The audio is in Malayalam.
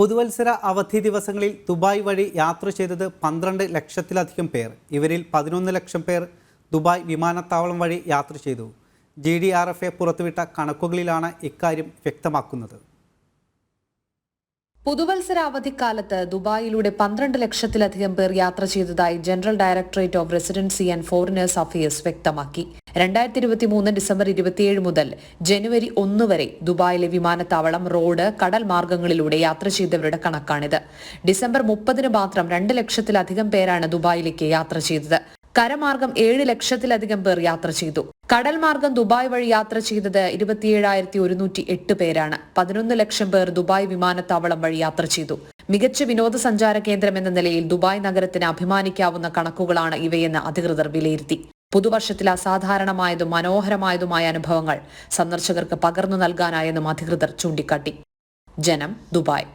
പുതുവത്സര അവധി ദിവസങ്ങളിൽ ദുബായ് വഴി യാത്ര ചെയ്തത് പന്ത്രണ്ട് ലക്ഷത്തിലധികം പേർ. ഇവരിൽ പതിനൊന്ന് ലക്ഷം പേർ ദുബായ് വിമാനത്താവളം വഴി യാത്ര ചെയ്തു. G D R F A പുറത്തുവിട്ട കണക്കുകളിലാണ് ഇക്കാര്യം വ്യക്തമാക്കുന്നത്. പുതുവത്സര അവധിക്കാലത്ത് ദുബായിലൂടെ പന്ത്രണ്ട് ലക്ഷത്തിലധികം പേർ യാത്ര ചെയ്തതായി general directorate of residency and foreigners affairs വ്യക്തമാക്കി. രണ്ടായിരത്തി ഇരുപത്തി മൂന്ന് ഡിസംബർ ഇരുപത്തിയേഴ് മുതൽ ജനുവരി ഒന്ന് വരെ ദുബായിലെ വിമാനത്താവളം റോഡ് കടൽ മാർഗങ്ങളിലൂടെ യാത്ര ചെയ്തവരുടെ കണക്കാണിത്. ഡിസംബർ മുപ്പതിന് മാത്രം രണ്ട് ലക്ഷത്തിലധികം പേരാണ് ദുബായിലേക്ക് യാത്ര ചെയ്തത്. കരമാർഗം ഏഴ് ലക്ഷത്തിലധികം പേർ യാത്ര ചെയ്തു. കടൽ മാർഗം ദുബായ് വഴി യാത്ര ചെയ്തത് ഇരുപത്തിയേഴായിരത്തി ഒരുന്നൂറ്റി എട്ട് പേരാണ്. പതിനൊന്ന് ലക്ഷം പേർ ദുബായ് വിമാനത്താവളം വഴി യാത്ര ചെയ്തു. മികച്ച വിനോദസഞ്ചാര കേന്ദ്രം എന്ന നിലയിൽ ദുബായ് നഗരത്തിന് അഭിമാനിക്കാവുന്ന കണക്കുകളാണ് ഇവയെന്ന് അധികൃതർ വിലയിരുത്തി. പുതുവർഷത്തിൽ അസാധാരണമായതും മനോഹരമായതുമായ അനുഭവങ്ങൾ സന്ദർശകർക്ക് പകർന്നു നൽകാനായെന്നും അധികൃതർ ചൂണ്ടിക്കാട്ടി. ജനം ദുബായ്.